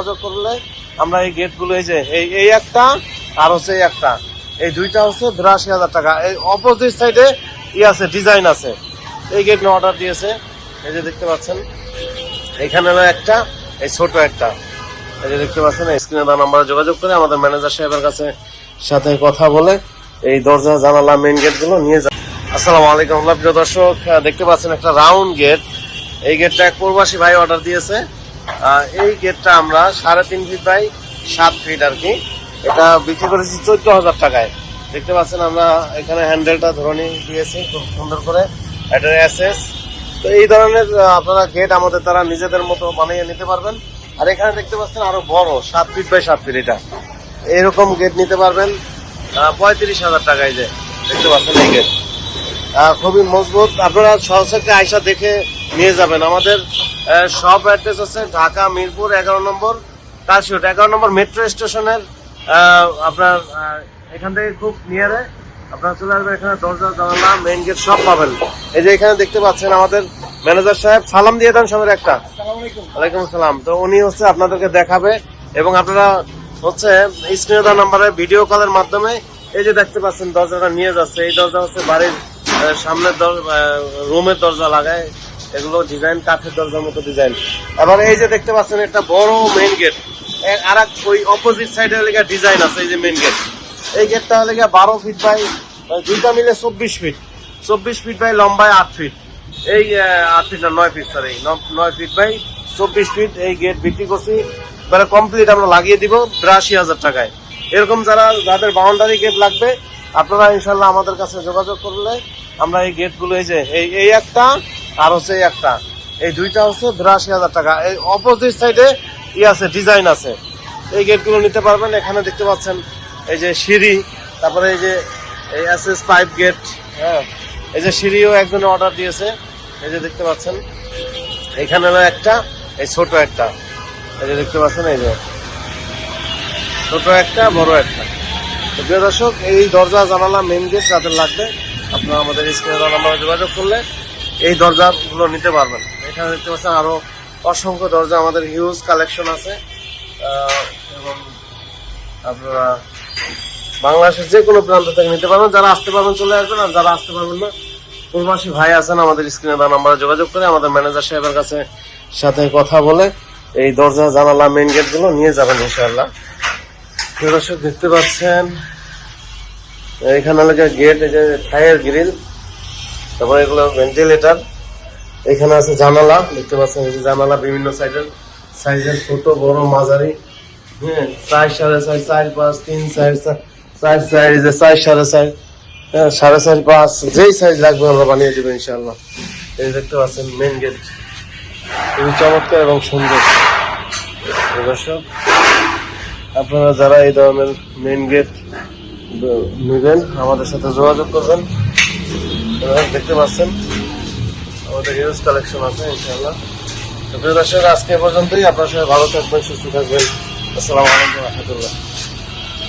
যোগাযোগ করলে আমরা এই গেটগুলো এই যে, এই এই একটা আর হচ্ছে এই একটা। এই দুইটা হচ্ছে বিরাশি হাজার টাকা। এই অপোজিট সাইডে ই আছে ডিজাইন আছে। এই গেট অর্ডার দিয়েছে। এই যে দেখতে পাচ্ছেন, এখানে একটা, এই ছোট একটা। এই যে দেখতে পাচ্ছেন স্ক্রিনে দেওয়া নাম্বারে যোগাযোগ করে আমাদের ম্যানেজার সাহেবের কাছে সাথে কথা বলে এই দরজা, জানালা মেইন গেটগুলো নিয়ে যান আসসালামু আলাইকুম প্রিয় দর্শক দেখতে পাচ্ছেন একটা রাউন্ড গেট এই গেটটা এক প্রবাসী ভাই অর্ডার দিয়েছে। এই গেটটা আমরা সাড়ে তিন ফিট বাই সাত ফিট আর কি। এটা বিক্রি করেছি চোদ্দ হাজার টাকায়। দেখতে পাচ্ছেন আমরা এখানে হ্যান্ডেলটা ধরনি দিয়েছি খুব সুন্দর করে। এটা এসএস তো এই ধরনের আপনারা গেট আমাদের তারা নিজেদের মতো বানিয়ে নিতে পারবেন। আর এখানে দেখতে পাচ্ছেন আরও বড়, সাত ফিট বাই সাত ফিট এটা। এরকম গেট নিতে পারবেন। পঁয়ত্রিশ হাজার টাকায় যে, দেখতে পাচ্ছেন এই গেট খুবই মজবুত। আপনারা সহসাকে আয়সা দেখে নিয়ে যাবেন। আমাদের সব অ্যাড্রেস আছে ঢাকা মিরপুর এগারো নম্বর কাশিওট এগারো নম্বর মেট্রো স্টেশনের আপনার এখান থেকে খুব নিয়ারে আপনারা চলে আসবেন এখানে দরজা জানালা মেইন গেট সব পাবেন। এই যে এখানে দেখতে পাচ্ছেন আমাদের ম্যানেজার সাহেব সালাম দিয়ে দেন সবার একটা। ওয়ালাইকুম আসসালাম। তো উনি হচ্ছে আপনাদেরকে দেখাবে এবং আপনারা হচ্ছে স্ক্রিনে দেওয়া নাম্বারে ভিডিও কলের মাধ্যমে এই যে দেখতে পাচ্ছেন দরজাটা নিয়ে যাচ্ছে এই দরজা হচ্ছে বাড়ির সামনের রুমের দরজা লাগায়। এগুলো ডিজাইন কাঠের দরজার মতো ডিজাইন আবার এই যে দেখতে পাচ্ছেন, একটা বড় মেইন গেট আর এক ওই অপোজিট সাইডে লেগে ডিজাইন আছে, এই যে মেইন গেট এই গেটটা হলে গিয়ে বারো ফিট বাই দুইটা মিলে চব্বিশ ফিট চব্বিশ ফিট বাই লম্বায় আট ফিট এই আট ফিট না, নয় ফিট সরি নয় ফিট বাই চব্বিশ ফিট এই গেট বিক্রি করছি। এবারে কমপ্লিট আমরা লাগিয়ে দিব বিরাশি হাজার টাকায়। এরকম যারা, যাদের বাউন্ডারি গেট লাগবে, আপনারা ইনশাল্লাহ আমাদের কাছে যোগাযোগ করলে আমরা এই গেটগুলো এই যে এই একটা আর হচ্ছে একটা। এই দুইটা হচ্ছে বিরাশি হাজার টাকা। এই অপোজিট সাইডে ই আছে ডিজাইন আছে। এই গেটগুলো নিতে পারবেন, এখানে দেখতে পাচ্ছেন এই যে সিঁড়ি, তারপরে এই যে এই এস পাইপ গেট হ্যাঁ। এই যে সিঁড়িও একজনে অর্ডার দিয়েছে, এই যে দেখতে পাচ্ছেন। এখানে একটা, এই ছোট একটা। এই যে দেখতে পাচ্ছেন, এই যে ছোট একটা, বড় একটা। তো প্রিয় দর্শক, এই দরজা জানালা মেন গেট যাদের লাগবে, আপনারা আমাদের স্ক্রিনে নাম্বারে যোগাযোগ করলে এই দরজাগুলো নিতে পারবেন। এখানে দেখতে পাচ্ছেন আরও অসংখ্য দরজা, আমাদের হিউজ কালেকশন আছে। এবং আপনারা বাংলাদেশের যে কোনো প্রান্ত থেকে নিতে পারবেন। যারা আসতে পারবেন চলে আসবেন, আর যারা আসতে পারবেন না, প্রবাসী ভাই আছেন আমাদের স্ক্রিনে দেওয়া নাম্বারে যোগাযোগ করে আমাদের ম্যানেজার সাহেবের কাছে সাথে কথা বলে এই দরজা জানালা মেন গেটগুলো নিয়ে যাবেন ইনশাআল্লাহ। দেখতে পাচ্ছেন, এখানে গেট এই যে ফায়ার গ্রিল তারপরে এগুলো ভেন্টিলেটার এখানে আছে জানালা, দেখতে পাচ্ছেন এই জানালা বিভিন্ন সাইজের সাইজের ছোট, বড়, মাঝারি হ্যাঁ চার সাড়ে চার পাঁচ, তিন চার সাড়ে হ্যাঁ সাড়ে পাঁচ, যেই সাইজ লাগবে আমরা বানিয়ে এই দেখতে পাচ্ছেন গেট খুবই চমৎকার এবং সুন্দর। আপনারা যারা এই ধরনের মেন গেট নেবেন, আমাদের সাথে যোগাযোগ করবেন। দেখতে পাচ্ছেন? আমাদের হিউজ কালেকশন আছে, ইনশাআল্লাহ। তো প্রিয় দর্শক, আজকে পর্যন্তই। আপনার সবাই ভালো থাকবেন, সুস্থ থাকবেন। আসসালামু আলাইকুম, রহমতুল্লাহ।